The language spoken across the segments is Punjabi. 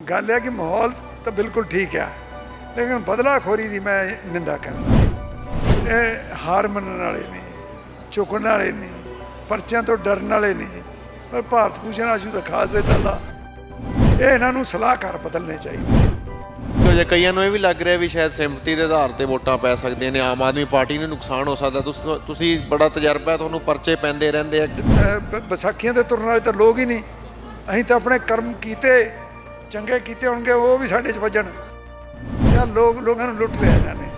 ਗੱਲ ਹੈ ਕਿ ਮਾਹੌਲ ਤਾਂ ਬਿਲਕੁਲ ਠੀਕ ਹੈ ਲੇਕਿਨ ਬਦਲਾਖੋਰੀ ਦੀ ਮੈਂ ਨਿੰਦਾ ਕਰਦਾ। ਇਹ ਹਾਰ ਮੰਨਣ ਵਾਲੇ ਨੇ ਝੁਕਣ ਵਾਲੇ ਨੇ ਪਰਚਿਆਂ ਤੋਂ ਡਰਨ ਵਾਲੇ ਨੇ ਪਰ ਭਾਰਤ ਭੂਸ਼ਣ ਆਸ਼ੂ ਦਾ ਖਾਸ ਇਦਾਂ ਦਾ। ਇਹ ਇਹਨਾਂ ਨੂੰ ਸਲਾਹਕਾਰ ਬਦਲਨੇ ਚਾਹੀਦੇ ਕਿਉਂ ਜੇ ਕਈਆਂ ਨੂੰ ਇਹ ਵੀ ਲੱਗ ਰਿਹਾ ਵੀ ਸ਼ਾਇਦ ਸਿੰਪਥੀ ਦੇ ਆਧਾਰ ਤੇ ਵੋਟਾਂ ਪੈ ਸਕਦੀਆਂ ਨੇ ਆਮ ਆਦਮੀ ਪਾਰਟੀ ਨੂੰ ਨੁਕਸਾਨ ਹੋ ਸਕਦਾ। ਤੁਸੀਂ ਬੜਾ ਤਜਰਬਾ ਹੈ ਤੁਹਾਨੂੰ ਪਰਚੇ ਪੈਂਦੇ ਰਹਿੰਦੇ ਆ। ਵਿਸਾਖੀਆਂ ਦੇ ਤੁਰਨ ਵਾਲੇ ਤਾਂ ਲੋਕ ਹੀ ਨਹੀਂ। ਅਸੀਂ ਤਾਂ ਆਪਣੇ ਕਰਮ ਕੀਤੇ ਚੰਗੇ ਕੀਤੇ ਹੋਣਗੇ ਉਹ ਵੀ ਸਾਡੇ 'ਚ ਵੱਜਣ ਜਾਂ ਲੋਕ ਲੋਕਾਂ ਨੂੰ ਲੁੱਟ ਲਿਆ ਇਹਨਾਂ ਨੇ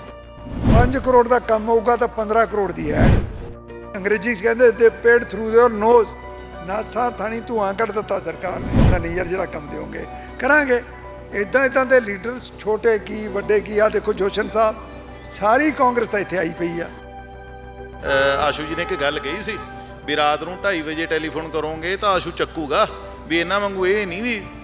5 ਕਰੋੜ ਦਾ ਕੰਮ ਹੋਊਗਾ ਤਾਂ 15 ਕਰੋੜ ਦੀ ਐਡ ਅੰਗਰੇਜ਼ੀ 'ਚ ਕਹਿੰਦੇ they paid through their nose NASA ਥਾਣੀ ਧੂਆਂ ਕੱਢ ਦਿੱਤਾ ਸਰਕਾਰ ਨੇ ਤਾਂ ਨੀਅਰ ਜਿਹੜਾ ਕੰਮ ਦਿਓਗੇ ਕਰਾਂਗੇ ਇਦਾਂ ਇਦਾਂ ਦੇ ਲੀਡਰਸ ਛੋਟੇ ਕੀ ਵੱਡੇ ਕੀ ਆ ਦੇਖੋ ਜੋਸ਼ਨ ਸਾਹਿਬ ਸਾਰੀ ਕਾਂਗਰਸ ਤਾਂ ਇੱਥੇ ਆਈ ਪਈ ਆ ਅ, ਆਸ਼ੂ ਜੀ ਨੇ ਇੱਕ ਗੱਲ ਕਹੀ ਸੀ ਵੀ ਰਾਤ ਨੂੰ 2:30 ਵਜੇ ਟੈਲੀਫੋਨ ਕਰੋਗੇ ਤਾਂ ਆਸ਼ੂ ਚੱਕੂਗਾ ਵੀ ਇਹਨਾਂ ਵਾਂਗੂ ਇਹ ਨਹੀਂ ਵੀ ਅ,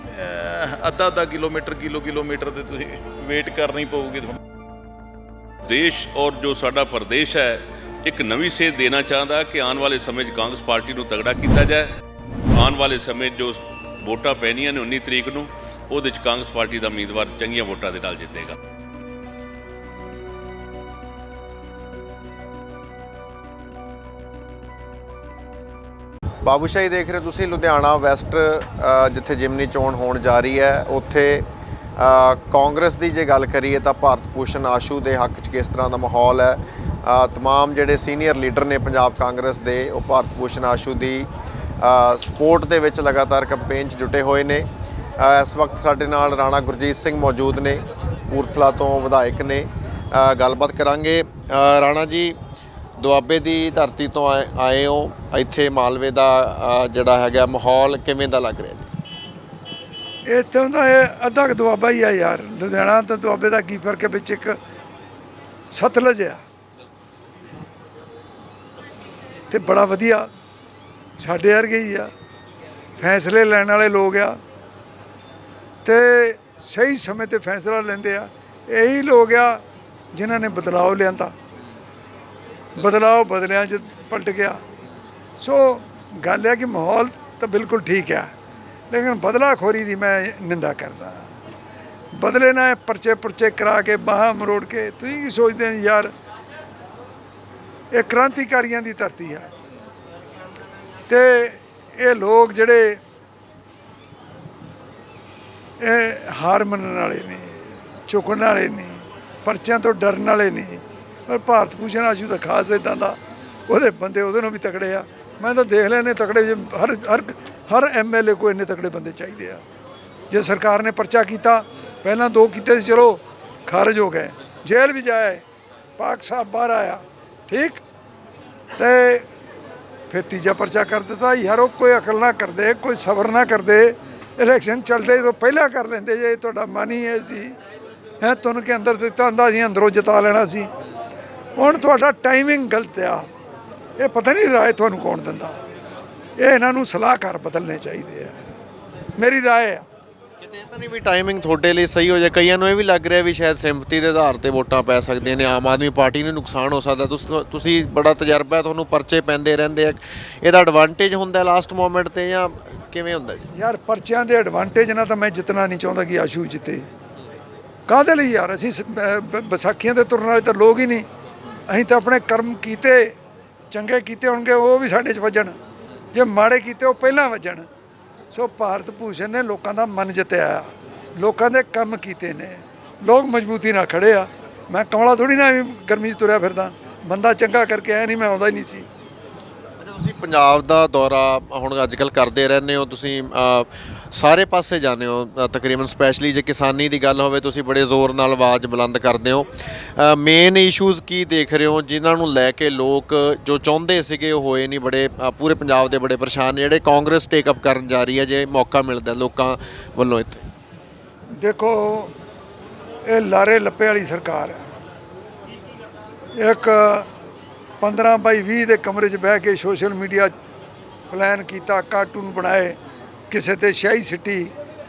ਅੱਧਾ ਅੱਧਾ ਕਿਲੋਮੀਟਰ, ਕਿਲੋ ਕਿਲੋਮੀਟਰ ਤੇ ਤੁਸੀਂ ਵੇਟ ਕਰਨੀ ਪਊਗੀ ਤੁਹਾਨੂੰ। ਦੇਸ਼ ਔਰ ਜੋ ਸਾਡਾ ਪ੍ਰਦੇਸ਼ ਹੈ, ਇੱਕ ਨਵੀਂ ਸੇਧ ਦੇਣਾ ਚਾਹੁੰਦਾ ਕਿ ਆਉਣ ਵਾਲੇ ਸਮੇਂ 'ਚ ਕਾਂਗਰਸ ਪਾਰਟੀ ਨੂੰ ਤਗੜਾ ਕੀਤਾ ਜਾਏ। ਆਉਣ ਵਾਲੇ ਸਮੇਂ 'ਚ ਜੋ ਵੋਟਾਂ ਪੈਣੀਆਂ ਨੇ 19 ਤਰੀਕ ਨੂੰ, ਉਹਦੇ 'ਚ ਕਾਂਗਰਸ ਪਾਰਟੀ ਦਾ ਉਮੀਦਵਾਰ ਚੰਗੀਆਂ ਵੋਟਾਂ ਦੇ ਨਾਲ ਜਿੱਤੇਗਾ। ਬਾਬੂਸ਼ਾਹੀ ਦੇਖ ਰਹੇ ਤੁਸੀਂ ਲੁਧਿਆਣਾ ਵੈਸਟ ਜਿੱਥੇ ਜਿਮਨੀ ਚੋਣ ਹੋਣ ਜਾ ਰਹੀ ਹੈ ਉੱਥੇ ਕਾਂਗਰਸ ਦੀ ਜੇ ਗੱਲ ਕਰੀਏ ਤਾਂ ਭਾਰਤ ਭੂਸ਼ਣ ਆਸ਼ੂ ਦੇ ਹੱਕ 'ਚ ਕਿਸ ਤਰ੍ਹਾਂ ਦਾ ਮਾਹੌਲ ਹੈ? ਅ, ਤਮਾਮ ਜਿਹੜੇ ਸੀਨੀਅਰ ਲੀਡਰ ਨੇ ਪੰਜਾਬ ਕਾਂਗਰਸ ਦੇ ਉਹ ਭਾਰਤ ਭੂਸ਼ਣ ਆਸ਼ੂ ਦੀ ਸਪੋਰਟ ਦੇ ਵਿੱਚ ਲਗਾਤਾਰ ਕੈਂਪੇਨ 'ਚ ਜੁਟੇ ਹੋਏ ਨੇ। ਇਸ ਵਕਤ ਸਾਡੇ ਨਾਲ ਰਾਣਾ ਗੁਰਜੀਤ ਸਿੰਘ ਮੌਜੂਦ ਨੇ ਪੂਰਥਲਾ ਤੋਂ ਵਿਧਾਇਕ ਨੇ। ਗੱਲਬਾਤ ਕਰਾਂਗੇ। ਰਾਣਾ ਜੀ ਦੁਆਬੇ ਦੀ ਧਰਤੀ ਤੋਂ ਆਏ ਆਏ ਹੋ, ਇੱਥੇ ਮਾਲਵੇ ਦਾ ਜਿਹੜਾ ਹੈਗਾ ਮਾਹੌਲ ਕਿਵੇਂ ਦਾ ਲੱਗ ਰਿਹਾ ਜੀ? ਇੱਥੋਂ ਦਾ ਇਹ ਅੱਧਾ ਕੁ ਦੁਆਬਾ ਹੀ ਆ ਯਾਰ। ਲੁਧਿਆਣਾ ਤੇ ਦੁਆਬੇ ਦਾ ਕੀ ਫ਼ਰਕ ਹੈ? ਵਿੱਚ ਇੱਕ ਸਤਲਜ ਆ। ਤੇ ਬੜਾ ਵਧੀਆ। ਸਾਡੇ ਵਰਗੇ ਹੀ ਆ। ਫੈਸਲੇ ਲੈਣ ਵਾਲੇ ਲੋਕ ਆ। ਤੇ ਸਹੀ ਸਮੇਂ ਤੇ ਫੈਸਲਾ ਲੈਂਦੇ ਆ। ਇਹੀ ਲੋਕ ਆ ਜਿਨ੍ਹਾਂ ਨੇ ਬਦਲਾਅ ਲਿਆਂਦਾ। ਬਦਲਾਅ ਬਦਲਿਆਂ 'ਚ ਪਲਟ ਗਿਆ। ਸੋ ਗੱਲ ਹੈ ਕਿ ਮਾਹੌਲ ਤਾਂ ਬਿਲਕੁਲ ਠੀਕ ਹੈ, ਲੇਕਿਨ ਬਦਲਾਖੋਰੀ ਦੀ ਮੈਂ ਨਿੰਦਾ ਕਰਦਾ ਬਦਲੇ ਨਾ ਇਹ ਪਰਚੇ ਪੁਰਚੇ ਕਰਾ ਕੇ ਬਾਹਾਂ ਮਰੋੜ ਕੇ, ਤੁਸੀਂ ਕੀ ਸੋਚਦੇ ਹੋ ਯਾਰ? ਇਹ ਕ੍ਰਾਂਤੀਕਾਰੀਆਂ ਦੀ ਧਰਤੀ ਹੈ। ਤੇ ਇਹ ਲੋਕ ਜਿਹੜੇ ਇਹ ਹਾਰ ਮੰਨਣ ਵਾਲੇ ਨੇ, ਝੁਕਣ ਵਾਲੇ ਨੇ, ਪਰਚਿਆਂ ਤੋਂ ਡਰਨ ਵਾਲੇ ਨੇ ਪਰ ਭਾਰਤ ਭੂਸ਼ਣ ਆਸ਼ੂ ਦਾ ਖਾਸ ਇਦਾਂ ਦਾ ਉਹਦੇ ਬੰਦੇ ਉਹਦੇ ਨੂੰ ਵੀ ਤਕੜੇ ਆ। ਮੈਂ ਤਾਂ ਦੇਖ ਲਿਆ ਨੇ ਤਕੜੇ ਜਿਹੇ, ਹਰ ਹਰ ਹਰ ਐਮਐਲਏ ਕੋ ਇੰਨੇ ਤਕੜੇ ਬੰਦੇ ਚਾਹੀਦੇ ਆ। ਜੇ ਸਰਕਾਰ ਨੇ ਪਰਚਾ ਕੀਤਾ ਪਹਿਲਾਂ ਦੋ ਕੀਤੇ ਸੀ ਚਲੋ ਖਾਰਜ ਹੋ ਗਏ। ਜੇਲ੍ਹ ਵੀ ਜਾਏ ਪਾਕ ਸਾਹਿਬ ਬਾਹਰ ਆਇਆ ਠੀਕ? ਤੇ ਫਿਰ ਤੀਜਾ ਪਰਚਾ ਕਰ ਦਿੱਤਾ ਯਾਰ ਉਹ ਕੋਈ ਅਕਲ ਨਾ ਕਰਦੇ ਕੋਈ ਸਬਰ ਨਾ ਕਰਦੇ। ਇਲੈਕਸ਼ਨ ਚੱਲਦੇ ਤੋਂ ਪਹਿਲਾਂ ਕਰ ਲੈਂਦੇ ਜੇ ਤੁਹਾਡਾ ਮਨ ਹੀ ਇਹ ਸੀ ਹੈ ਤੁਹਾਨੂੰ ਕਿ ਅੰਦਰ ਦਿੱਤਾ ਹੁੰਦਾ ਸੀ ਅੰਦਰੋਂ ਜਿਤਾ ਲੈਣਾ ਸੀ। ਹੁਣ ਤੁਹਾਡਾ ਟਾਈਮਿੰਗ ਗਲਤ ਆ। ਇਹ ਪਤਾ ਨਹੀਂ ਰਾਏ ਤੁਹਾਨੂੰ ਕੌਣ ਦਿੰਦਾ। ਇਹ ਇਹਨਾਂ ਨੂੰ ਸਲਾਹਕਾਰ ਬਦਲਨੇ ਚਾਹੀਦੇ ਆ। ਮੇਰੀ ਰਾਏ ਆ। ਕਿਤੇ ਇਹ ਤਾਂ ਨਹੀਂ ਵੀ ਟਾਈਮਿੰਗ ਤੁਹਾਡੇ ਲਈ ਸਹੀ ਹੋ ਜਾਏ। ਕਈਆਂ ਨੂੰ ਇਹ ਵੀ ਲੱਗ ਰਿਹਾ ਵੀ ਸ਼ਾਇਦ ਸਿੰਪਥੀ ਦੇ ਆਧਾਰ ਤੇ ਵੋਟਾਂ ਪੈ ਸਕਦੀਆਂ ਨੇ। ਆਮ ਆਦਮੀ ਪਾਰਟੀ ਨੂੰ ਨੁਕਸਾਨ ਹੋ ਸਕਦਾ। ਤੁਸੀਂ ਬੜਾ ਤਜਰਬਾ ਤੁਹਾਨੂੰ ਪਰਚੇ ਪੈਂਦੇ ਰਹਿੰਦੇ ਆ। ਇਹਦਾ ਐਡਵਾਂਟੇਜ ਹੁੰਦਾ ਲਾਸਟ ਮੋਮੈਂਟ ਤੇ ਜਾਂ ਕਿਵੇਂ ਹੁੰਦਾ ਜੀ? ਯਾਰ ਪਰਚਿਆਂ ਦੇ ਐਡਵਾਂਟੇਜ ਨਾਲ ਤਾਂ ਮੈਂ ਜਿੱਤਣਾ ਨਹੀਂ ਚਾਹੁੰਦਾ ਕਿ ਆਸ਼ੂ ਜਿੱਤੇ। ਕਾਹਦੇ ਲਈ ਯਾਰ? ਅਸੀਂ ਵਿਸਾਖੀਆਂ ਦੇ ਤੁਰਨ ਵਾਲੇ ਤਾਂ ਲੋਕ ਹੀ ਨਹੀਂ। ਅਸੀਂ ਤਾਂ ਆਪਣੇ ਕਰਮ ਕੀਤੇ, ਚੰਗੇ ਕੀਤੇ ਹੋਣਗੇ, ਉਹ ਵੀ ਸਾਡੇ 'ਚ ਵੱਜਣ। ਜੇ ਮਾੜੇ ਕੀਤੇ, ਉਹ ਪਹਿਲਾਂ ਵੱਜਣ। ਸੋ ਭਾਰਤ ਭੂਸ਼ਣ ਨੇ ਲੋਕਾਂ ਦਾ ਮਨ ਜਿੱਤਿਆ। ਲੋਕਾਂ ਦੇ ਕੰਮ ਕੀਤੇ ਨੇ। ਲੋਕ ਮਜ਼ਬੂਤੀ ਨਾਲ ਖੜੇ ਆ। ਮੈਂ ਕਮਲਾ ਥੋੜੀ ਨਾ ਗਰਮੀ 'ਚ ਤੁਰਿਆ ਫਿਰਦਾ। ਬੰਦਾ ਚੰਗਾ ਕਰਕੇ ਆਇਆ ਨਹੀਂ, ਮੈਂ ਆਉਂਦਾ ਹੀ ਨਹੀਂ ਸੀ। ਅੱਛਾ, ਤੁਸੀਂ ਪੰਜਾਬ ਦਾ ਦੌਰਾ ਹੁਣ ਅੱਜ ਕੱਲ ਕਰਦੇ ਰਹਿੰਦੇ ਹੋ। ਤੁਸੀਂ ਸਾਰੇ ਪਾਸੇ ਜਾਂਦੇ ਹੋ ਤਕਰੀਬਨ ਸਪੈਸ਼ਲੀ ਜੇ ਕਿਸਾਨੀ ਦੀ ਗੱਲ ਹੋਵੇ, ਤੁਸੀਂ ਬੜੇ ਜ਼ੋਰ ਨਾਲ ਆਵਾਜ਼ ਬੁਲੰਦ ਕਰਦੇ ਹੋ। ਮੇਨ ਇਸ਼ੂਜ਼ ਕੀ ਦੇਖ ਰਹੇ ਹੋ, ਜਿਨ੍ਹਾਂ ਨੂੰ ਲੈ ਕੇ ਲੋਕ ਜੋ ਚਾਹੁੰਦੇ ਸੀਗੇ, ਉਹ ਹੋਏ ਨਹੀਂ, ਬੜੇ ਪੂਰੇ ਪੰਜਾਬ ਦੇ ਬੜੇ ਪਰੇਸ਼ਾਨ ਨੇ, ਜਿਹੜੇ ਕਾਂਗਰਸ ਟੇਕ ਅਪ ਕਰਨ ਜਾ ਰਹੀ ਹੈ, ਜੇ ਮੌਕਾ ਮਿਲਦਾ ਲੋਕਾਂ ਵੱਲੋਂ ਇੱਥੇ। ਦੇਖੋ, ਇਹ ਲਾਰੇ ਲੱਪੇ ਵਾਲੀ ਸਰਕਾਰ ਹੈ। ਇੱਕ 15 ਬਾਈ 20 ਦੇ ਕਮਰੇ 'ਚ ਬਹਿ ਕੇ ਸੋਸ਼ਲ ਮੀਡੀਆ ਪਲਾਨ ਕੀਤਾ ਕਾਰਟੂਨ ਬਣਾਏ ਕਿਸੇ ਤੇ ਸ਼ਾਹੀ ਸਿੱਟੀ,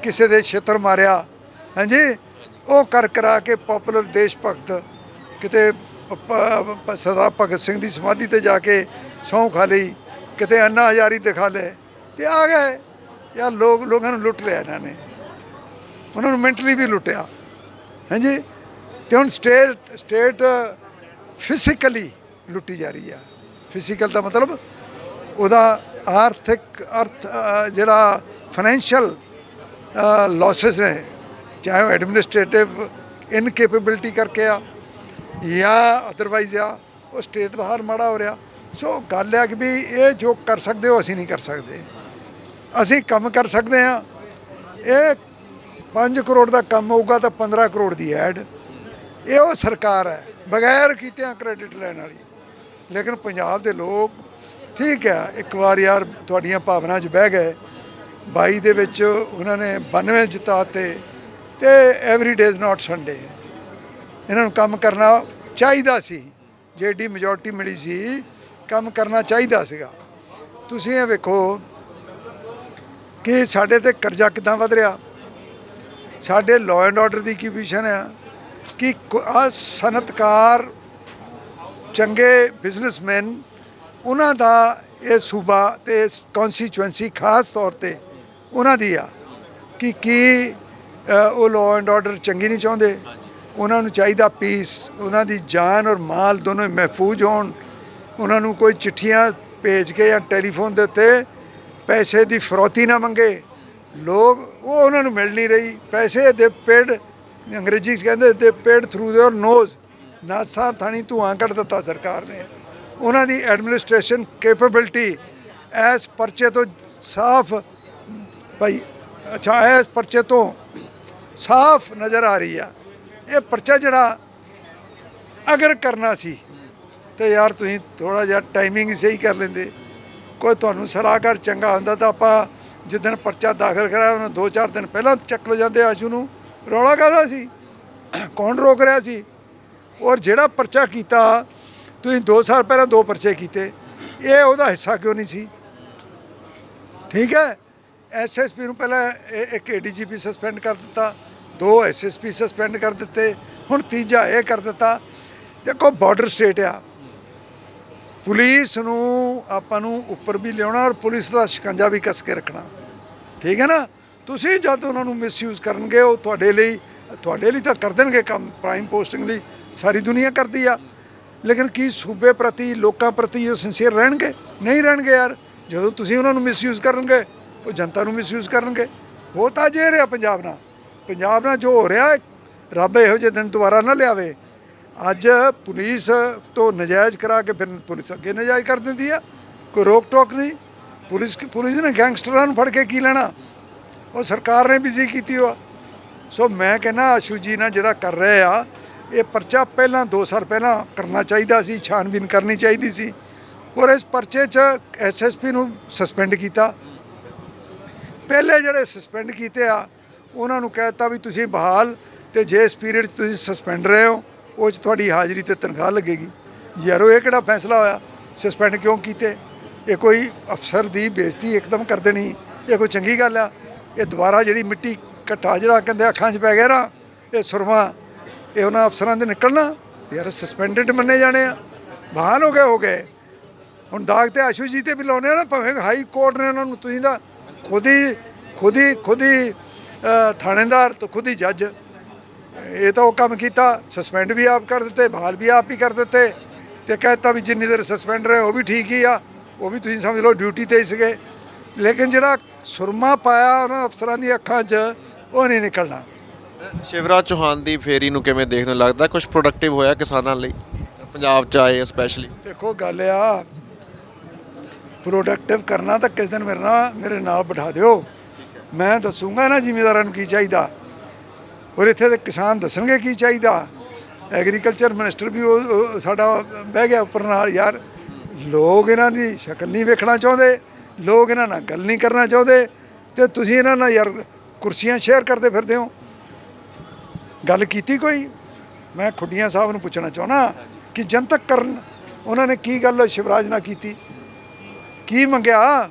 ਕਿਸੇ ਦੇ ਛਿੱਤਰ ਮਾਰਿਆ, ਹਾਂਜੀ? ਉਹ ਕਰ ਕਰਾ ਕੇ ਪਪੂਲਰ ਦੇਸ਼ ਭਗਤ, ਕਿਤੇ ਸਰਦਾਰ ਭਗਤ ਸਿੰਘ ਦੀ ਸਮਾਧੀ ਤੇ ਜਾ ਕੇ ਸਹੁੰ ਖਾ ਲਈ, ਕਿਤੇ ਅੰਨਾ ਹਜ਼ਾਰੀ ਦਿਖਾ ਲਏ, ਤੇ ਆ ਗਏ। ਯਾਰ ਲੋਕ, ਲੋਕਾਂ ਨੂੰ ਲੁੱਟ ਲਿਆ ਇਹਨਾਂ ਨੇ। ਉਹਨਾਂ ਨੂੰ ਮੈਂਟਲੀ ਵੀ ਲੁੱਟਿਆ, ਹਾਂਜੀ? ਤੇ ਹੁਣ ਸਟੇਟ ਸਟੇਟ ਫਿਜ਼ੀਕਲੀ ਲੁੱਟੀ ਜਾ ਰਹੀ ਆ। ਫਿਜ਼ੀਕਲ ਦਾ ਮਤਲਬ ਉਹਦਾ ਆਰਥਿਕ ਅਰਥ ਜਿਹੜਾ ਫਾਈਨੈਂਸ਼ੀਅਲ ਲਾਸਸ ਨੇ, ਚਾਹੇ ਉਹ ਐਡਮਿਨਿਸਟ੍ਰੇਟਿਵ ਇਨਕੈਪੇਬਿਲਿਟੀ ਕਰਕੇ ਆ, ਜਾਂ ਅਦਰਵਾਈਜ਼ ਆ, ਉਹ ਸਟੇਟ ਦਾ ਹਾਲ ਮਾੜਾ ਹੋ ਰਿਹਾ। ਸੋ ਗੱਲ ਹੈ ਕਿ ਵੀ ਇਹ ਜੋ ਕਰ ਸਕਦੇ ਹੋ, ਅਸੀਂ ਨਹੀਂ ਕਰ ਸਕਦੇ। ਅਸੀਂ ਕੰਮ ਕਰ ਸਕਦੇ ਆ ਇਹ 5 ਕਰੋੜ ਦਾ ਕੰਮ ਹੋਊਗਾ ਤਾਂ 15 ਕਰੋੜ ਦੀ ਐਡ ਇਹ ਉਹ ਸਰਕਾਰ ਹੈ, ਬਗੈਰ ਕੀਤਿਆਂ ਕ੍ਰੈਡਿਟ ਲੈਣ ਵਾਲੀ। ਲੇਕਿਨ ਪੰਜਾਬ ਦੇ ਲੋਕ ਠੀਕ ਹੈ, ਇੱਕ ਵਾਰ ਯਾਰ ਤੁਹਾਡੀਆਂ ਭਾਵਨਾ 'ਚ ਬਹਿ ਗਏ। 22 ਦੇ ਵਿੱਚ ਉਹਨਾਂ ਨੇ 92 ਜਿਤਾਤੇ ਤੇ every day is not Sunday ਇਹਨਾਂ ਨੂੰ ਕੰਮ ਕਰਨਾ ਚਾਹੀਦਾ ਸੀ ਜੇ ਏਡੀ ਮੈਜੋਰਟੀ ਮਿਲੀ ਸੀ, ਕੰਮ ਕਰਨਾ ਚਾਹੀਦਾ ਸੀਗਾ। ਤੁਸੀਂ ਇਹ ਵੇਖੋ ਕਿ ਸਾਡੇ ਤੇ ਕਰਜ਼ਾ ਕਿਦਾਂ ਵਧ ਰਿਹਾ। ਸਾਡੇ ਲਾਅ ਐਂਡ ਆਰਡਰ ਦੀ ਕੀ ਪੋਜੀਸ਼ਨ ਆ, ਕਿ ਆ ਸਨਅਤਕਾਰ ਚੰਗੇ ਬਿਜ਼ਨਸਮੈਨ ਉਹਨਾਂ ਦਾ ਇਹ ਸੂਬਾ ਤੇ ਇਸ ਕਨਸਟੀਚੁਐਂਸੀ ਖਾਸ ਤੌਰ ਤੇ ਉਹਨਾਂ ਦੀ ਆ ਕਿ ਕੀ ਅ, ਉਹ ਲਾਅ ਐਂਡ ਆਰਡਰ ਚੰਗੀ ਨਹੀਂ ਚਾਹੁੰਦੇ ਉਹਨਾਂ ਨੂੰ ਚਾਹੀਦਾ ਪੀਸ ਉਹਨਾਂ ਦੀ ਜਾਨ ਔਰ ਮਾਲ ਦੋਨੋਂ ਹੀ ਮਹਿਫੂਜ਼ ਹੋਣ ਉਹਨਾਂ ਨੂੰ ਕੋਈ ਚਿੱਠੀਆਂ ਭੇਜ ਕੇ ਜਾਂ ਟੈਲੀਫੋਨ ਦੇ ਉੱਤੇ ਪੈਸੇ ਦੀ ਫਰੌਤੀ ਨਾ ਮੰਗੇ ਲੋਕ ਉਹ ਉਹਨਾਂ ਨੂੰ ਮਿਲ ਨਹੀਂ ਰਹੀ ਪੈਸੇ ਦੇ ਪੇਡ ਅੰਗਰੇਜ਼ੀ 'ਚ ਕਹਿੰਦੇ they paid through their nose NASA ਥਾਣੀ ਧੂਆਂ ਕੱਢ ਦਿੱਤਾ ਸਰਕਾਰ ਨੇ ਉਹਨਾਂ ਦੀ ਐਡਮਿਨਿਸਟ੍ਰੇਸ਼ਨ ਕੈਪੇਬਿਲਿਟੀ ਐਸ ਪਰਚੇ ਤੋਂ ਸਾਫ਼ ਭਾਈ, ਅੱਛਾ ਐਸ ਪਰਚੇ ਤੋਂ ਸਾਫ਼ ਨਜ਼ਰ ਆ ਰਹੀ ਆ। ਇਹ ਪਰਚਾ ਜਿਹੜਾ ਅਗਰ ਕਰਨਾ ਸੀ, ਤੇ ਯਾਰ ਤੁਸੀਂ ਥੋੜਾ ਜਿਹਾ ਟਾਈਮਿੰਗ ਸਹੀ ਕਰ ਲੈਂਦੇ। ਕੋਈ ਤੁਹਾਨੂੰ ਸਲਾਹਕਾਰ ਚੰਗਾ ਹੁੰਦਾ ਤਾਂ ਆਪਾਂ ਜਿੱਦਣ ਪਰਚਾ ਦਾਖਲ ਕਰਾਇਆ, ਉਹਨੂੰ 2-4 ਦਿਨ ਪਹਿਲਾਂ ਚੱਕ ਲੈ ਜਾਂਦੇ ਆਸ਼ੂ ਨੂੰ। ਰੌਲਾ ਕਾਹਦਾ ਸੀ? ਕੌਣ ਰੋਕ ਰਿਹਾ ਸੀ? ਔਰ ਜਿਹੜਾ ਪਰਚਾ ਕੀਤਾ ਤੁਸੀਂ 2 ਸਾਲ ਪਹਿਲਾਂ ਦੋ ਪਰਚੇ ਕੀਤੇ, ਇਹ ਉਹਦਾ ਹਿੱਸਾ ਕਿਉਂ ਨਹੀਂ ਸੀ? ਠੀਕ ਹੈ? ਐਸਐਸਪੀ ਨੂੰ ਪਹਿਲਾਂ ਇਹ- ਇੱਕ ਏਡੀਜੀਪੀ ਸਸਪੈਂਡ ਕਰ ਦਿੱਤਾ, ਦੋ ਐਸਐਸਪੀ ਸਸਪੈਂਡ ਕਰ ਦਿੱਤੇ, ਹੁਣ ਤੀਜਾ ਇਹ ਕਰ ਦਿੱਤਾ। ਦੇਖੋ ਬਾਰਡਰ ਸਟੇਟ ਆ। ਪੁਲਿਸ ਨੂੰ, ਆਪਾਂ ਨੂੰ ਉੱਪਰ ਵੀ ਲਿਆਉਣਾ ਔਰ ਪੁਲਿਸ ਦਾ ਸ਼ਿਕੰਜਾ ਵੀ ਕੱਸ ਕੇ ਰੱਖਣਾ। ਠੀਕ ਹੈ ਨਾ? ਤੁਸੀਂ ਜਦ ਉਹਨਾਂ ਨੂੰ ਮਿਸਯੂਜ਼ ਕਰਨਗੇ, ਉਹ ਤੁਹਾਡੇ ਲਈ ਤੁਹਾਡੇ ਲਈ ਤਾਂ ਕਰ ਦੇਣਗੇ ਕੰਮ ਪ੍ਰਾਈਮ ਪੋਸਟਿੰਗ ਲਈ, ਸਾਰੀ ਦੁਨੀਆ ਕਰਦੀ ਆ। ਲੇਕਿਨ ਕੀ ਸੂਬੇ ਪ੍ਰਤੀ, ਲੋਕਾਂ ਪ੍ਰਤੀ ਉਹ ਸਿੰਸੀਅਰ ਰਹਿਣਗੇ? ਨਹੀਂ ਰਹਿਣਗੇ ਯਾਰ। ਜਦੋਂ ਤੁਸੀਂ ਉਹਨਾਂ ਨੂੰ ਮਿਸਯੂਜ਼ ਕਰਨਗੇ, ਉਹ ਜਨਤਾ ਨੂੰ ਮਿਸਯੂਜ਼ ਕਰਨਗੇ। ਹੋ ਤਾਂ ਜੇ ਰਿਹਾ ਪੰਜਾਬ ਨਾਲ। ਪੰਜਾਬ ਨਾਲ ਜੋ ਹੋ ਰਿਹਾ, ਰੱਬ ਇਹੋ ਜਿਹੇ ਦਿਨ ਦੁਬਾਰਾ ਨਾ ਲਿਆਵੇ। ਅੱਜ ਪੁਲਿਸ ਤੋਂ ਨਜਾਇਜ਼ ਕਰਾ ਕੇ ਫਿਰ ਪੁਲਿਸ ਅੱਗੇ ਨਜਾਇਜ਼ ਕਰ ਦਿੰਦੀ ਆ। ਕੋਈ ਰੋਕ ਟੋਕ ਨਹੀਂ। ਪੁਲਿਸ ਪੁਲਿਸ ਨੇ ਗੈਂਗਸਟਰਾਂ ਨੂੰ ਫੜ ਕੇ ਕੀ ਲੈਣਾ? ਉਹ ਸਰਕਾਰ ਨੇ ਬਿਜ਼ੀ ਕੀਤੀ ਹੋਆ। ਸੋ ਮੈਂ ਕਹਿੰਦਾ, ਆਸ਼ੂ ਜੀ ਨਾਲ ਜਿਹੜਾ ਕਰ ਰਹੇ ਆ ਇਹ ਪਰਚਾ ਪਹਿਲਾਂ 2 ਸਾਲ ਪਹਿਲਾਂ ਕਰਨਾ ਚਾਹੀਦਾ ਸੀ, ਛਾਨਬੀਨ ਕਰਨੀ ਚਾਹੀਦੀ ਸੀ। ਔਰ ਇਸ ਪਰਚੇ 'ਚ ਐਸਐਸਪੀ ਨੂੰ ਸਸਪੈਂਡ ਕੀਤਾ। ਪਹਿਲੇ ਜਿਹੜੇ ਸਸਪੈਂਡ ਕੀਤੇ ਆ, ਉਹਨਾਂ ਨੂੰ ਕਹਿਤਾ ਵੀ ਤੁਸੀਂ ਬਹਾਲ ਤੇ ਜੇ ਇਸ ਪੀਰੀਅਡ 'ਚ ਤੁਸੀਂ ਸਸਪੈਂਡ ਰਹੇ ਹੋ, ਉਹ 'ਚ ਤੁਹਾਡੀ ਹਾਜ਼ਰੀ ਤੇ ਤਨਖਾਹ ਲੱਗੇਗੀ। ਯਾਰੋ ਇਹ ਕਿਹੜਾ ਫੈਸਲਾ ਹੋਇਆ? ਸਸਪੈਂਡ ਕਿਉਂ ਕੀਤੇ? ਇਹ ਕੋਈ ਅਫਸਰ ਦੀ ਬੇਇੱਜ਼ਤੀ ਇੱਕਦਮ ਕਰ ਦੇਣੀ? ਇਹ ਕੋਈ ਚੰਗੀ ਗੱਲ ਆ? ਇਹ ਦੁਬਾਰਾ ਜਿਹੜੀ ਮਿੱਟੀ ਘੱਟਾ ਜਿਹੜਾ ਕਹਿੰਦੇ ਅੱਖਾਂ 'ਚ ਪੈ ਗਿਆ ਨਾ, ਇਹ ਸੁਰਮਾ ਇਹ ਉਹਨਾਂ ਅਫਸਰਾਂ ਦੇ ਨਿਕਲਣਾ। ਯਾਰ ਸਸਪੈਂਡਡ ਮੰਨੇ ਜਾਣੇ ਆ। ਬਹਾਲ ਹੋ ਗਏ ਹੋ ਗਏ। ਹੁਣ ਦਾਗ ਤੇ ਆਸ਼ੂ ਜੀ ਤੇ ਵੀ ਲਾਉਣੇ ਆ ਨਾ, ਭਾਵੇਂ ਹਾਈ ਕੋਰਟ ਨੇ ਉਹਨਾਂ ਨੂੰ, ਤੁਸੀਂ ਦਾ ਖੁਦ ਹੀ ਖੁਦ ਹੀ ਖੁਦ ਹੀ ਥਾਣੇਦਾਰ ਤੇ ਖੁਦ ਹੀ ਜੱਜ ਇਹ ਤਾਂ ਉਹ ਕੰਮ ਕੀਤਾ ਸਸਪੈਂਡ ਵੀ ਆਪ ਕਰ ਦਿੱਤੇ, ਬਹਾਲ ਵੀ ਆਪ ਹੀ ਕਰ ਦਿੱਤੇ। ਤੇ ਕਹਿਤਾ ਵੀ ਜਿੰਨੀ ਦੇਰ ਸਸਪੈਂਡ ਰਹੇ, ਉਹ ਵੀ ਠੀਕ ਹੀ ਆ। ਉਹ ਵੀ ਤੁਸੀਂ ਸਮਝ ਲਓ ਡਿਊਟੀ ਤੇ ਹੀ ਸੀਗੇ। ਲੇਕਿਨ ਜਿਹੜਾ ਸੁਰਮਾ ਪਾਇਆ ਉਹਨਾਂ ਅਫਸਰਾਂ ਦੀ ਅੱਖਾਂ 'ਚ, ਉਹ ਨਹੀਂ ਨਿਕਲਣਾ। ਸ਼ਿਵਰਾਜ ਚੌਹਾਨ ਦੀ ਫੇਰੀ ਨੂੰ ਕਿਵੇਂ ਦੇਖਣ ਨੂੰ ਲੱਗਦਾ ਕੁਝ ਪ੍ਰੋਡਕਟਿਵ ਹੋਇਆ ਕਿਸਾਨਾਂ ਲਈ? ਪੰਜਾਬ ਚ ਆਏ ਸਪੈਸ਼ਲੀ ਦੇਖੋ, ਗੱਲ ਆ ਪ੍ਰੋਡਕਟਿਵ ਕਰਨਾ ਤਾਂ ਕਿਸ ਦਿਨ ਮੇਰੇ ਨਾਲ ਮੇਰੇ ਨਾਲ ਬਿਠਾ ਦਿਓ। ਮੈਂ ਦੱਸੂਗਾ ਨਾ ਜ਼ਿਮੀਦਾਰਾਂ ਨੂੰ ਕੀ ਚਾਹੀਦਾ। ਔਰ ਇੱਥੇ ਦੇ ਕਿਸਾਨ ਦੱਸਣਗੇ ਕੀ ਚਾਹੀਦਾ। ਐਗਰੀਕਲਚਰ ਮਿਨਿਸਟਰ ਵੀ ਉਹ ਉਹ ਸਾਡਾ ਬਹਿ ਗਿਆ ਉੱਪਰ ਨਾਲ, ਯਾਰ, ਲੋਕ ਇਹਨਾਂ ਦੀ ਸ਼ਕਲ ਨਹੀਂ ਵੇਖਣਾ ਚਾਹੁੰਦੇ। ਲੋਕ ਇਹਨਾਂ ਨਾਲ ਗੱਲ ਨਹੀਂ ਕਰਨਾ ਚਾਹੁੰਦੇ। ਤੇ ਤੁਸੀਂ ਇਹਨਾਂ ਨਾਲ ਯਾਰ ਕੁਰਸੀਆਂ ਸ਼ੇਅਰ ਕਰਦੇ ਫਿਰਦੇ ਹੋ। ਗੱਲ ਕੀਤੀ ਕੋਈ? ਮੈਂ ਖੁੱਡੀਆਂ ਸਾਹਿਬ ਨੂੰ ਪੁੱਛਣਾ ਚਾਹਣਾ ਕਿ ਜਨਤਕ ਕਰਨ ਉਹਨਾਂ ਨੇ ਕੀ ਗੱਲ ਸ਼ਿਵਰਾਜ ਨਾਲ ਕੀਤੀ? ਕੀ ਮੰਗਿਆ?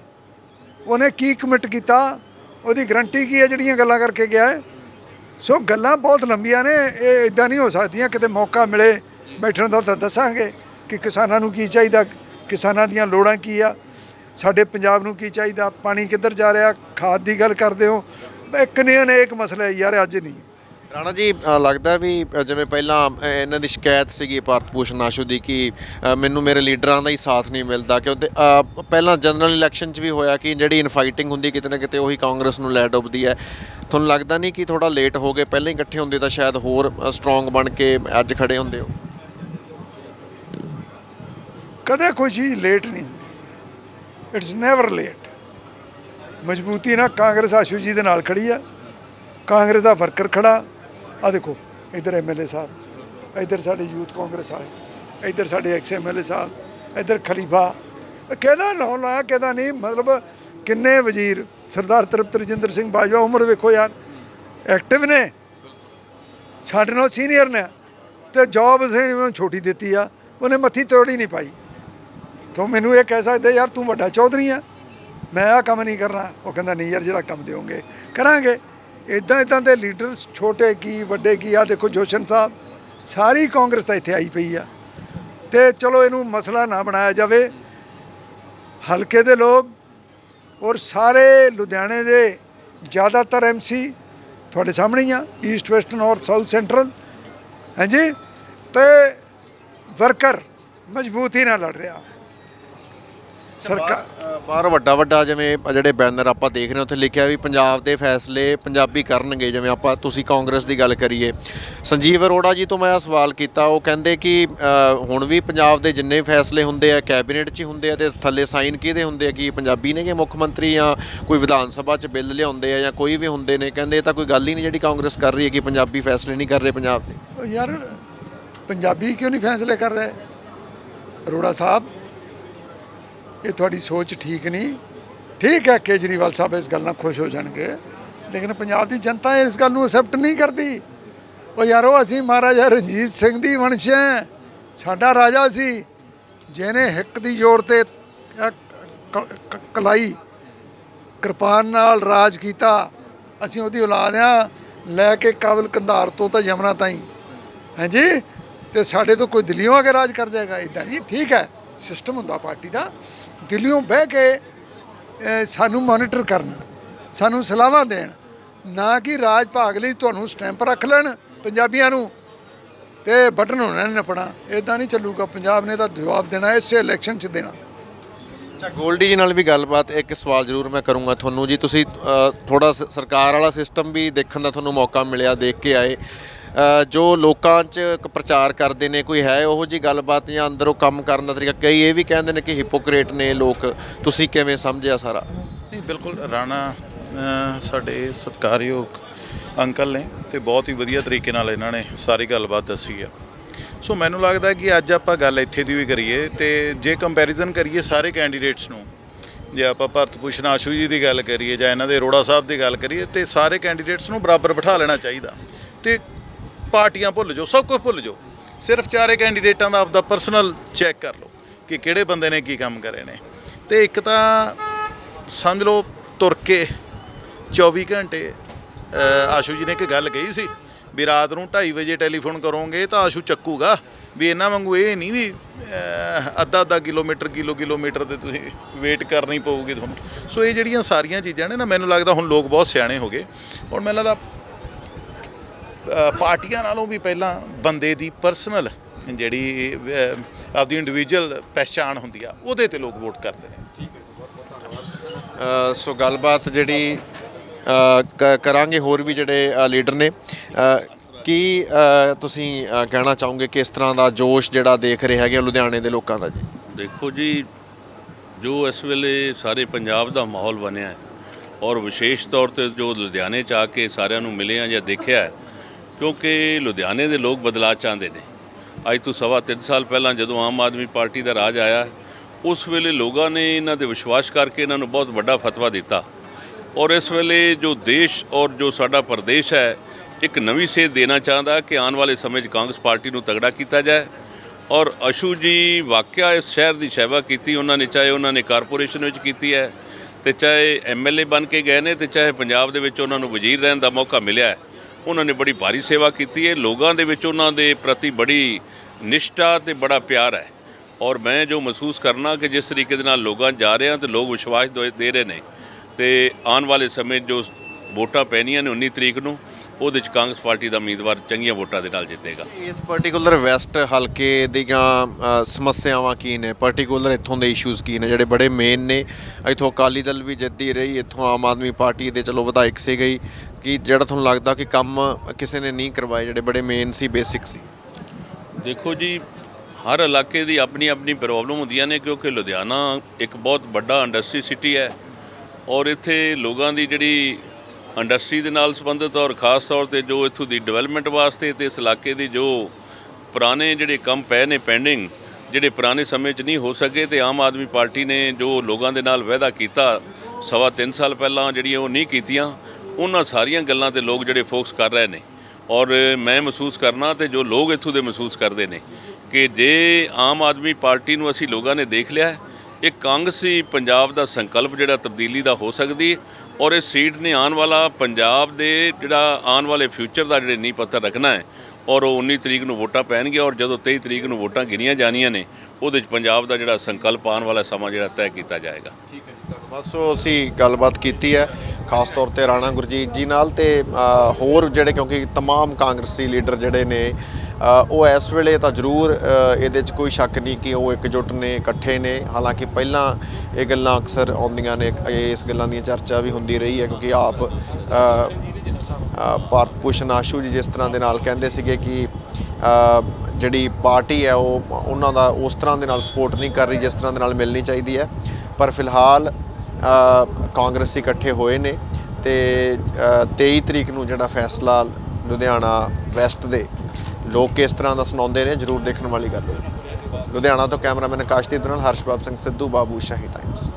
ਉਹਨੇ ਕੀ ਕਮਿਟ ਕੀਤਾ? ਉਹਦੀ ਗਰੰਟੀ ਕੀ ਹੈ ਜਿਹੜੀਆਂ ਗੱਲਾਂ ਕਰਕੇ ਗਿਆ ਹੈ? ਸੋ ਗੱਲਾਂ ਬਹੁਤ ਲੰਬੀਆਂ ਨੇ, ਇਹ ਇਦਾਂ ਨਹੀਂ ਹੋ ਸਕਦੀਆਂ, ਕਿਤੇ ਮੌਕਾ ਮਿਲੇ, ਬੈਠਣ ਦਾ ਤਾਂ ਦੱਸਾਂਗੇ ਕਿ ਕਿਸਾਨਾਂ ਨੂੰ ਕੀ ਚਾਹੀਦਾ, ਕਿਸਾਨਾਂ ਦੀਆਂ ਲੋੜਾਂ ਕੀ ਆ, ਸਾਡੇ ਪੰਜਾਬ ਨੂੰ ਕੀ ਚਾਹੀਦਾ, ਪਾਣੀ ਕਿੱਧਰ ਜਾ ਰਿਹਾ, ਖਾਦ ਦੀ ਗੱਲ ਕਰਦੇ ਹੋ, ਇੱਕ ਨੇ ਇੱਕ ਮਸਲਾ ਯਾਰ, ਅੱਜ ਨਹੀਂ। ਰਾਣਾ ਜੀ ਅ, ਲੱਗਦਾ ਵੀ ਅ, ਜਿਵੇਂ ਪਹਿਲਾਂ ਅ, ਇਹਨਾਂ ਦੀ ਸ਼ਿਕਾਇਤ ਸੀਗੀ ਭਾਰਤ ਭੂਸ਼ਣ ਆਸ਼ੂ ਦੀ ਕਿ ਅ, ਮੈਨੂੰ ਮੇਰੇ ਲੀਡਰਾਂ ਦਾ ਹੀ ਸਾਥ ਨਹੀਂ ਮਿਲਦਾ ਕਿਉਂਕਿ ਅ, ਪਹਿਲਾਂ ਜਨਰਲ ਇਲੈਕਸ਼ਨ 'ਚ ਵੀ ਹੋਇਆ ਕਿ ਜਿਹੜੀ ਇਨਫਾਈਟਿੰਗ ਹੁੰਦੀ ਕਿਤੇ ਨਾ ਕਿਤੇ ਉਹੀ ਕਾਂਗਰਸ ਨੂੰ ਲੈ ਡੁੱਬਦੀ ਹੈ। ਤੁਹਾਨੂੰ ਲੱਗਦਾ ਨਹੀਂ ਕਿ ਥੋੜਾ ਲੇਟ ਹੋ ਗਏ ਪਹਿਲਾਂ ਹੀ ਇਕੱਠੇ ਹੁੰਦੇ ਤਾਂ ਸ਼ਾਇਦ ਹੋਰ ਸਟਰੋਂਗ ਬਣ ਕੇ ਅੱਜ ਖੜੇ ਹੁੰਦੇ ਹੋ? ਕਦੇ ਕੋਈ ਚੀਜ਼ ਲੇਟ ਨਹੀਂ ਇਟਸ ਨੈਵਰ ਲੇਟ ਮਜ਼ਬੂਤੀ ਨਾਲ ਕਾਂਗਰਸ ਆਸ਼ੂ ਜੀ ਦੇ ਨਾਲ ਖੜੀ ਆ। ਕਾਂਗਰਸ ਦਾ ਵਰਕਰ ਖੜਾ ਆ ਦੇਖੋ, ਇੱਧਰ ਐਮਐਲਏ ਸਾਹਿਬ, ਇੱਧਰ ਸਾਡੇ ਯੂਥ ਕਾਂਗਰਸ ਵਾਲੇ, ਇੱਧਰ ਸਾਡੇ ਐਕਸ ਐਮਐਲਏ ਸਾਹਿਬ, ਇੱਧਰ ਖਲੀਫਾ ਕਿਹਦਾ ਨਾਂ ਲਾਇਆ ਕਿਹਦਾ ਨਹੀਂ? ਮਤਲਬ ਕਿੰਨੇ ਵਜ਼ੀਰ, ਸਰਦਾਰ ਤ੍ਰਿਪਤ ਰਜਿੰਦਰ ਸਿੰਘ ਬਾਜਵਾ, ਉਮਰ ਵੇਖੋ ਯਾਰ ਐਕਟਿਵ ਨੇ। ਸਾਡੇ ਨਾਲ ਸੀਨੀਅਰ ਨੇ। ਤੇ ਜੌਬ ਅਸੀਂ ਉਹਨੂੰ ਛੋਟੀ ਦਿੱਤੀ ਆ, ਉਹਨੇ ਮੱਥੀ ਤੋੜੀ ਨਹੀਂ ਪਾਈ। ਕਿਉਂ? ਮੈਨੂੰ ਇਹ ਕਹਿ ਸਕਦੇ, ਯਾਰ ਤੂੰ ਵੱਡਾ ਚੌਧਰੀ ਆ। ਮੈਂ ਆ ਕੰਮ ਨਹੀਂ ਕਰਨਾ। ਉਹ ਕਹਿੰਦਾ, ਨਹੀਂ ਯਾਰ, ਜਿਹੜਾ ਕੰਮ ਦਿਓਗੇ, ਕਰਾਂਗੇ। ਇਦਾਂ ਇਦਾਂ ਦੇ ਲੀਡਰ ਛੋਟੇ ਕੀ, ਵੱਡੇ ਕੀ ਆ ਦੇਖੋ ਜੋਸ਼ਨ ਸਾਹਿਬ, ਸਾਰੀ ਕਾਂਗਰਸ ਤਾਂ ਇੱਥੇ ਆਈ ਪਈ ਆ। ਤੇ ਚਲੋ ਇਹਨੂੰ ਮਸਲਾ ਨਾ ਬਣਾਇਆ ਜਾਵੇ। ਹਲਕੇ ਦੇ ਲੋਕ ਔਰ ਸਾਰੇ ਲੁਧਿਆਣੇ ਦੇ ਜ਼ਿਆਦਾਤਰ ਐਮਸੀ ਤੁਹਾਡੇ ਸਾਹਮਣੇ ਹੀ ਆ east west north south central ਹਾਂਜੀ ਤੇ ਵਰਕਰ ਮਜ਼ਬੂਤੀ ਨਾਲ ਲੜ ਰਿਹਾ। ਸਰਕਾਰ ਬਾਹਰ ਵੱਡਾ ਵੱਡਾ ਜਿਵੇਂ ਆਹ ਜਿਹੜੇ ਬੈਨਰ ਆਪਾਂ ਦੇਖ ਰਹੇ ਹਾਂ ਉੱਥੇ ਲਿਖਿਆ ਵੀ ਪੰਜਾਬ ਦੇ ਫੈਸਲੇ ਪੰਜਾਬੀ ਕਰਨਗੇ ਜਿਵੇਂ ਆਪਾਂ ਤੁਸੀਂ ਕਾਂਗਰਸ ਦੀ ਗੱਲ ਕਰੀਏ। ਸੰਜੀਵ ਅਰੋੜਾ ਜੀ ਤੋਂ ਮੈਂ ਇਹ ਸਵਾਲ ਕੀਤਾ ਉਹ ਕਹਿੰਦੇ ਕਿ ਅ, ਹੁਣ ਵੀ ਪੰਜਾਬ ਦੇ ਜਿੰਨੇ ਫੈਸਲੇ ਹੁੰਦੇ ਆ ਕੈਬਨਿਟ 'ਚ ਹੀ ਹੁੰਦੇ ਆ ਤੇ ਥੱਲੇ ਸਾਈਨ ਕਿਹਦੇ ਹੁੰਦੇ ਆ ਕਿ ਪੰਜਾਬੀ ਨੇਗੇ ਮੁੱਖ ਮੰਤਰੀ ਜਾਂ ਕੋਈ ਵਿਧਾਨ ਸਭਾ 'ਚ ਬਿੱਲ ਲਿਆਉਂਦੇ ਆ ਜਾਂ ਕੋਈ ਵੀ ਹੁੰਦੇ ਨੇ? ਕਹਿੰਦੇ ਇਹ ਤਾਂ ਕੋਈ ਗੱਲ ਹੀ ਨਹੀਂ ਜਿਹੜੀ ਕਾਂਗਰਸ ਕਰ ਰਹੀ ਹੈ ਕਿ ਪੰਜਾਬੀ ਫੈਸਲੇ ਨਹੀਂ ਕਰ ਰਹੇ ਪੰਜਾਬ ਦੇ। ਉਹ ਯਾਰ ਪੰਜਾਬੀ ਕਿਉਂ ਨਹੀਂ ਫੈਸਲੇ ਕਰ ਰਹੇ? ਅਰੋੜਾ ਸਾਹਿਬ ਇਹ ਤੁਹਾਡੀ ਸੋਚ ਠੀਕ ਨਹੀਂ। ਠੀਕ ਹੈ, ਕੇਜਰੀਵਾਲ ਸਾਹਿਬ ਇਸ ਗੱਲ ਨਾਲ ਖੁਸ਼ ਹੋ ਜਾਣਗੇ। ਲੇਕਿਨ ਪੰਜਾਬ ਦੀ ਜਨਤਾ ਇਸ ਗੱਲ ਨੂੰ ਅਸੈਪਟ ਨਹੀਂ ਕਰਦੀ। ਉਹ ਯਾਰੋ, ਅਸੀਂ ਮਹਾਰਾਜਾ ਰਣਜੀਤ ਸਿੰਘ ਦੀ ਵੰਸ਼ ਹੈ। ਸਾਡਾ ਰਾਜਾ ਸੀ। ਜਿਹਨੇ ਹਿੱਕ ਦੀ ਜ਼ੋਰ ਤੇ ਕਲਾਈ ਕਿਰਪਾਨ ਨਾਲ ਰਾਜ ਕੀਤਾ। ਅਸੀਂ ਉਹਦੀ ਔਲਾਦ ਆ ਲੈ ਕੇ ਕਾਬਲ ਕੰਧਾਰ ਤੋਂ ਤਾਂ ਯਮਨਾ ਤਾਈਂ। ਹਾਂਜੀ ਤੇ ਸਾਡੇ ਤੋਂ ਕੋਈ ਦਿੱਲੀੋਂ ਆ ਕੇ ਰਾਜ ਕਰ ਜਾਏਗਾ? ਇਦਾਂ ਨਹੀਂ। ਠੀਕ ਹੈ। ਸਿਸਟਮ ਹੁੰਦਾ ਪਾਰਟੀ ਦਾ। ਦਿੱਲੀੋਂ ਬਹਿ ਕੇ ਸਾਨੂੰ ਮੋਨੀਟਰ ਕਰਨ, ਸਾਨੂੰ ਸਲਾਹਾਂ ਦੇਣ, ਨਾ ਕਿ ਰਾਜ ਭਾਗ ਲਈ ਤੁਹਾਨੂੰ ਸਟੈਂਪ ਰੱਖ ਲੈਣ ਪੰਜਾਬੀਆਂ ਨੂੰ ਤੇ ਬਟਨ ਹੋਣਾ ਨੇ ਨਪਣਾ। ਇਦਾਂ ਨਹੀਂ ਚੱਲੂਗਾ। ਪੰਜਾਬ ਨੇ ਤਾਂ ਜਵਾਬ ਦੇਣਾ, ਇਸੇ ਇਲੈਕਸ਼ਨ 'ਚ ਦੇਣਾ। ਅੱਛਾ, ਗੋਲਡੀ ਜੀ ਨਾਲ ਵੀ ਗੱਲਬਾਤ, ਇੱਕ ਸਵਾਲ ਜ਼ਰੂਰ ਮੈਂ ਕਰੂੰਗਾ ਤੁਹਾਨੂੰ ਜੀ। ਤੁਸੀਂ ਥੋੜਾ ਸਰਕਾਰ ਵਾਲਾ ਸਿਸਟਮ ਵੀ ਦੇਖਣ ਦਾ ਤੁਹਾਨੂੰ ਮੌਕਾ ਮਿਲਿਆ, ਦੇਖ ਕੇ ਆਏ। ਜੋ ਲੋਕਾਂ 'ਚ ਇੱਕ ਪ੍ਰਚਾਰ ਕਰਦੇ ਨੇ, ਕੋਈ ਹੈ ਉਹੋ ਜੀ ਗੱਲਬਾਤ ਜਾਂ ਅੰਦਰੋਂ ਕੰਮ ਕਰਨ ਦਾ ਤਰੀਕਾ? ਕਈ ਇਹ ਵੀ ਕਹਿੰਦੇ ਨੇ ਕਿ ਹਿਪੋਕਰੇਟ ਨੇ ਲੋਕ। ਤੁਸੀਂ ਕਿਵੇਂ ਸਮਝਿਆ ਸਾਰਾ? ਨਹੀਂ, ਬਿਲਕੁਲ ਰਾਣਾ ਸਾਡੇ ਸਤਿਕਾਰਯੋਗ ਅੰਕਲ ਨੇ ਤੇ ਬਹੁਤ ਹੀ ਵਧੀਆ ਤਰੀਕੇ ਨਾਲ ਇਹਨਾਂ ਨੇ ਸਾਰੀ ਗੱਲਬਾਤ ਦੱਸੀ ਆ। ਸੋ ਮੈਨੂੰ ਲੱਗਦਾ ਕਿ ਅੱਜ ਆਪਾਂ ਗੱਲ ਇੱਥੇ ਦੀ ਵੀ ਕਰੀਏ ਤੇ ਜੇ ਕੰਪੈਰੀਜ਼ਨ ਕਰੀਏ ਸਾਰੇ ਕੈਂਡੀਡੇਟਸ ਨੂੰ, ਜੇ ਆਪਾਂ ਭਰਤ ਭੂਸ਼ਣ ਆਸ਼ੂ ਜੀ ਦੀ ਗੱਲ ਕਰੀਏ ਜਾਂ ਇਹਨਾਂ ਦੇ ਅਰੋੜਾ ਸਾਹਿਬ ਦੀ ਗੱਲ ਕਰੀਏ ਤੇ ਸਾਰੇ ਕੈਂਡੀਡੇਟਸ ਨੂੰ ਬਰਾਬਰ ਬਿਠਾ ਲੈਣਾ ਚਾਹੀਦਾ। ਤੇ ਪਾਰਟੀਆਂ ਭੁੱਲ ਜਾਓ, ਸਭ ਕੁਝ ਭੁੱਲ ਜਾਓ। ਸਿਰਫ ਚਾਰੇ ਕੈਂਡੀਡੇਟਾਂ ਦਾ ਆਪਦਾ ਪਰਸਨਲ ਚੈੱਕ ਕਰ ਲਓ ਕਿ ਕਿਹੜੇ ਬੰਦੇ ਨੇ ਕੀ ਕੰਮ ਕਰੇ ਨੇ। ਤੇ ਇੱਕ ਤਾਂ ਸਮਝ ਲਓ ਤੁਰ ਕੇ 24 ਘੰਟੇ ਆਸ਼ੂ ਜੀ ਨੇ ਇੱਕ ਗੱਲ ਕਹੀ ਸੀ ਵੀ ਰਾਤ ਨੂੰ 2:30 ਵਜੇ ਟੈਲੀਫੋਨ ਕਰੋਗੇ ਤਾਂ ਆਸ਼ੂ ਚੱਕੂਗਾ ਵੀ ਇਹਨਾਂ ਵਾਂਗੂ ਇਹ ਨਹੀਂ ਵੀ ਅੱਧਾ ਅੱਧਾ ਕਿਲੋਮੀਟਰ, ਕਿਲੋ ਕਿਲੋਮੀਟਰ ਤੇ ਤੁਸੀਂ ਵੇਟ ਕਰਨੀ ਪਊਗੀ ਤੁਹਾਨੂੰ। ਸੋ ਇਹ ਜਿਹੜੀਆਂ ਸਾਰੀਆਂ ਚੀਜ਼ਾਂ ਨੇ ਨਾ, ਮੈਨੂੰ ਲੱਗਦਾ ਹੁਣ ਲੋਕ ਬਹੁਤ ਸਿਆਣੇ ਹੋ ਗਏ। ਹੁਣ ਮੈਨੂੰ ਲੱਗਦਾ ਪਾਰਟੀਆਂ ਨਾਲੋਂ ਵੀ ਪਹਿਲਾਂ ਬੰਦੇ ਦੀ ਪਰਸਨਲ ਜਿਹੜੀ ਆਪਦੀ ਇੰਡੀਵਿਜੂਅਲ ਪਹਿਚਾਣ ਹੁੰਦੀ ਆ ਉਹਦੇ ਤੇ ਲੋਕ ਵੋਟ ਕਰਦੇ ਨੇ। ਅ, ਸੋ ਗੱਲਬਾਤ ਜਿਹੜੀ ਕ- ਕਰਾਂਗੇ ਹੋਰ ਵੀ ਜਿਹੜੇ ਲੀਡਰ ਨੇ। ਕੀ ਤੁਸੀਂ ਕਹਿਣਾ ਚਾਹੋਗੇ ਕਿਸ ਤਰ੍ਹਾਂ ਦਾ ਜੋਸ਼ ਜਿਹੜਾ ਦੇਖ ਰਹੇ ਹੈਗੇ ਆ ਲੁਧਿਆਣੇ ਦੇ ਲੋਕਾਂ ਦਾ ਜੀ? ਦੇਖੋ ਜੀ ਜੋ ਇਸ ਵੇਲੇ ਸਾਰੇ ਪੰਜਾਬ ਦਾ ਮਾਹੌਲ ਬਣਿਆ ਹੈ ਔਰ ਵਿਸ਼ੇਸ਼ ਤੌਰ ਤੇ ਜੋ ਲੁਧਿਆਣੇ ਚ ਆ ਕੇ ਸਾਰਿਆਂ ਨੂੰ ਮਿਲੇ ਆ ਜਾਂ ਦੇਖਿਆ ਹੈ, ਕਿਉਂਕਿ ਲੁਧਿਆਣੇ ਦੇ ਲੋਕ ਬਦਲਾਅ ਚਾਹੁੰਦੇ ਨੇ। ਅੱਜ ਤੋਂ ਸਵਾ ਤਿੰਨ ਸਾਲ ਪਹਿਲਾਂ ਜਦੋਂ ਆਮ ਆਦਮੀ ਪਾਰਟੀ ਦਾ ਰਾਜ ਆਇਆ, ਉਸ ਵੇਲੇ ਲੋਕਾਂ ਨੇ ਇਹਨਾਂ ਤੇ ਵਿਸ਼ਵਾਸ ਕਰਕੇ ਇਹਨਾਂ ਨੂੰ ਬਹੁਤ ਵੱਡਾ ਫਤਵਾ ਦਿੱਤਾ। ਔਰ ਇਸ ਵੇਲੇ ਜੋ ਦੇਸ਼ ਔਰ ਜੋ ਸਾਡਾ ਪ੍ਰਦੇਸ਼ ਹੈ, ਇੱਕ ਨਵੀਂ ਸੇਧ ਦੇਣਾ ਚਾਹੁੰਦਾ ਕਿ ਆਉਣ ਵਾਲੇ ਸਮੇਂ 'ਚ ਕਾਂਗਰਸ ਪਾਰਟੀ ਨੂੰ ਤਗੜਾ ਕੀਤਾ ਜਾਏ। ਔਰ ਅਸ਼ੂ ਜੀ ਵਾਕਿਆ ਇਸ ਸ਼ਹਿਰ ਦੀ ਸੇਵਾ ਕੀਤੀ, ਉਹਨਾਂ ਨੇ ਚਾਹੇ ਉਹਨਾਂ ਨੇ ਕਾਰਪੋਰੇਸ਼ਨ ਵਿੱਚ ਕੀਤੀ ਹੈ, ਤੇ ਚਾਹੇ ਐਮਐਲਏ ਬਣ ਕੇ ਗਏ ਨੇ, ਤੇ ਚਾਹੇ ਪੰਜਾਬ ਦੇ ਵਿੱਚ ਉਹਨਾਂ ਨੂੰ ਵਜ਼ੀਰ ਰਹਿਣ ਦਾ ਮੌਕਾ ਮਿਲਿਆ ਹੈ। ਉਹਨਾਂ ਨੇ ਬੜੀ ਭਾਰੀ ਸੇਵਾ ਕੀਤੀ ਹੈ। ਲੋਕਾਂ ਦੇ ਵਿੱਚ ਉਹਨਾਂ ਦੇ ਪ੍ਰਤੀ ਬੜੀ ਨਿਸ਼ਠਾ ਤੇ ਬੜਾ ਪਿਆਰ ਹੈ। ਔਰ ਮੈਂ ਜੋ ਮਹਿਸੂਸ ਕਰਨਾ ਕਿ ਜਿਸ ਤਰੀਕੇ ਦੇ ਨਾਲ ਲੋਕਾਂ ਜਾ ਰਹੇ ਹਾਂ ਤੇ ਲੋਕ ਵਿਸ਼ਵਾਸ ਦੋ- ਦੇ ਰਹੇ ਨੇ ਤੇ ਆਉਣ ਵਾਲੇ ਸਮੇਂ ਜੋ ਵੋਟਾਂ ਪੈਣੀਆਂ ਨੇ 19 ਤਰੀਕ ਨੂੰ ਉਹਦੇ ਚ ਕਾਂਗਰਸ ਪਾਰਟੀ ਦਾ ਉਮੀਦਵਾਰ ਚੰਗੀਆਂ ਵੋਟਾਂ ਦੇ ਨਾਲ ਜਿੱਤੇਗਾ। ਇਸ ਪਾਰਟੀਕੂਲਰ ਵੈਸਟ ਹਲਕੇ ਦੀਆਂ ਸਮੱਸਿਆਵਾਂ ਕੀ ਨੇ? ਪਾਰਟੀਕੂਲਰ ਇੱਥੋਂ ਦੇ ਇਸ਼ੂਜ਼ ਕੀ ਨੇ ਜਿਹੜੇ ਬੜੇ ਮੇਨ ਨੇ? ਇੱਥੋਂ ਅਕਾਲੀ ਦਲ ਵੀ ਜਿੱਤੀ ਰਹੀ ਇੱਥੋਂ ਆਮ ਆਦਮੀ ਪਾਰਟੀ ਦੇ ਚਲੋ ਵਿਧਾਇਕ ਸੀ ਗਈ ਕਿ ਜਿਹੜਾ ਤੁਹਾਨੂੰ ਲੱਗਦਾ ਕਿ ਕੰਮ ਕਿਸੇ ਨੇ ਨਹੀਂ ਕਰਵਾਏ ਜਿਹੜੇ ਬੜੇ ਮੇਨ ਸੀ ਬੇਸਿਕ ਸੀ? ਦੇਖੋ ਜੀ ਹਰ ਇਲਾਕੇ ਦੀ ਆਪਣੀ ਆਪਣੀ ਪ੍ਰੋਬਲਮ ਹੁੰਦੀਆਂ ਨੇ ਕਿਉਂਕਿ ਲੁਧਿਆਣਾ ਇੱਕ ਬਹੁਤ ਵੱਡਾ ਇੰਡਸਟਰੀ ਸਿਟੀ ਹੈ ਔਰ ਇੱਥੇ ਲੋਕਾਂ ਦੀ ਜਿਹੜੀ ਇੰਡਸਟਰੀ ਦੇ ਨਾਲ ਸੰਬੰਧਿਤ ਔਰ ਖਾਸ ਤੌਰ ਤੇ ਜੋ ਇੱਥੋਂ ਦੀ ਡਿਵੈਲਪਮੈਂਟ ਵਾਸਤੇ ਤੇ ਇਸ ਇਲਾਕੇ ਦੀ ਜੋ ਪੁਰਾਣੇ ਜਿਹੜੇ ਕੰਮ ਪਏ ਨੇ ਪੈਂਡਿੰਗ ਜਿਹੜੇ ਪੁਰਾਣੇ ਸਮੇਂ 'ਚ ਨਹੀਂ ਹੋ ਸਕੇ ਤੇ ਆਮ ਆਦਮੀ ਪਾਰਟੀ ਨੇ ਜੋ ਲੋਕਾਂ ਦੇ ਨਾਲ ਵਾਅਦਾ ਕੀਤਾ ਸਵਾ ਤਿੰਨ ਸਾਲ ਪਹਿਲਾਂ ਜਿਹੜੀਆਂ ਉਹ ਨਹੀਂ ਕੀਤੀਆਂ, ਉਹਨਾਂ ਸਾਰੀਆਂ ਗੱਲਾਂ ਤੇ ਲੋਕ ਜਿਹੜੇ ਫੋਕਸ ਕਰ ਰਹੇ ਨੇ। ਔਰ ਮੈਂ ਮਹਿਸੂਸ ਕਰਨਾ ਤੇ ਜੋ ਲੋਕ ਇੱਥੋਂ ਦੇ ਮਹਿਸੂਸ ਕਰਦੇ ਨੇ ਕਿ ਜੇ ਆਮ ਆਦਮੀ ਪਾਰਟੀ ਨੂੰ ਅਸੀਂ ਲੋਕਾਂ ਨੇ ਦੇਖ ਲਿਆ ਇਹ ਕਾਂਗਰਸੀ ਪੰਜਾਬ ਦਾ ਸੰਕਲਪ ਜਿਹੜਾ ਤਬਦੀਲੀ ਦਾ ਹੋ ਸਕਦੀ ਹੈ ਔਰ ਇਹ ਸੀਟ ਨੇ ਆਉਣ ਵਾਲਾ ਪੰਜਾਬ ਦੇ ਜਿਹੜਾ ਆਉਣ ਵਾਲੇ ਫਿਊਚਰ ਦਾ ਜਿਹੜੇ ਨੀਂਹ ਪੱਥਰ ਰੱਖਣਾ ਹੈ ਔਰ ਉਹ 19 ਤਰੀਕ ਨੂੰ ਵੋਟਾਂ ਪੈਣਗੀਆਂ ਔਰ ਜਦੋਂ 23 ਤਰੀਕ ਨੂੰ ਵੋਟਾਂ ਗਿਣੀਆਂ ਜਾਣੀਆਂ ਨੇ ਉਹਦੇ 'ਚ ਪੰਜਾਬ ਦਾ ਜਿਹੜਾ ਸੰਕਲਪ ਆਉਣ ਵਾਲਾ ਸਮਾਂ ਜਿਹੜਾ ਤੈਅ ਕੀਤਾ ਜਾਏਗਾ ਠੀਕ ਹੈ ਜੀ ਧੰਨਵਾਦ ਸੋ ਅਸੀਂ ਗੱਲਬਾਤ ਕੀਤੀ ਹੈ ਖਾਸ ਤੌਰ ਤੇ ਰਾਣਾ ਗੁਰਜੀਤ ਜੀ ਨਾਲ ਤੇ ਅ, ਹੋਰ ਜਿਹੜੇ ਕਿਉਂਕਿ तमाम ਕਾਂਗਰਸੀ ਲੀਡਰ ਜਿਹੜੇ ਨੇ ਅ, ਉਹ ਇਸ ਵੇਲੇ ਤਾਂ ਜ਼ਰੂਰ ਇਹਦੇ 'ਚ ਕੋਈ ਸ਼ੱਕ ਨਹੀਂ ਕਿ ਉਹ ਇਕਜੁੱਟ ਨੇ ਇਕੱਠੇ ਨੇ। ਹਾਲਾਂਕਿ ਪਹਿਲਾਂ ਇਹ ਗੱਲਾਂ ਅਕਸਰ ਆਉਂਦੀਆਂ ਨੇ ਇਹ- ਇਸ ਗੱਲਾਂ ਦੀਆਂ ਚਰਚਾ ਵੀ ਹੁੰਦੀ ਰਹੀ ਹੈ ਕਿਉਂਕਿ ਆਪ ਭਾਰਤ ਭੂਸ਼ਣ ਆਸ਼ੂ ਜੀ ਜਿਸ ਤਰ੍ਹਾਂ ਦੇ ਨਾਲ ਕਹਿੰਦੇ ਸੀਗੇ ਕਿ ਜਿਹੜੀ ਪਾਰਟੀ ਹੈ ਉਹ ਉਹਨਾਂ ਦਾ ਉਸ ਤਰ੍ਹਾਂ ਦੇ ਨਾਲ ਸਪੋਰਟ ਨਹੀਂ ਕਰ ਰਹੀ ਜਿਸ ਤਰ੍ਹਾਂ ਦੇ ਨਾਲ ਮਿਲਣੀ ਚਾਹੀਦੀ ਹੈ। ਪਰ ਫਿਲਹਾਲ ਕਾਂਗਰਸੀ ਇਕੱਠੇ ਹੋਏ ਨੇ ਤੇ ਅ, 23 ਤਰੀਕ ਨੂੰ ਜਿਹੜਾ ਫੈਸਲਾ ਲੁਧਿਆਣਾ ਵੈਸਟ ਦੇ ਲੋਕ ਕਿਸ ਤਰ੍ਹਾਂ ਦਾ ਸੁਣਾਉਂਦੇ ਨੇ, ਜਰੂਰ ਦੇਖਣ ਵਾਲੀ ਗੱਲ ਹੋਵੇ ਲੁਧਿਆਣਾ ਤੋਂ ਕੈਮਰਾਮੈਨ ਆਕਾਸ਼ਦੀਪ ਦੇ ਨਾਲ ਹਰਸ਼ਬਾਬ ਸਿੰਘ ਸਿੱਧੂ, ਬਾਬੂ ਸ਼ਾਹੀ ਟਾਈਮਸ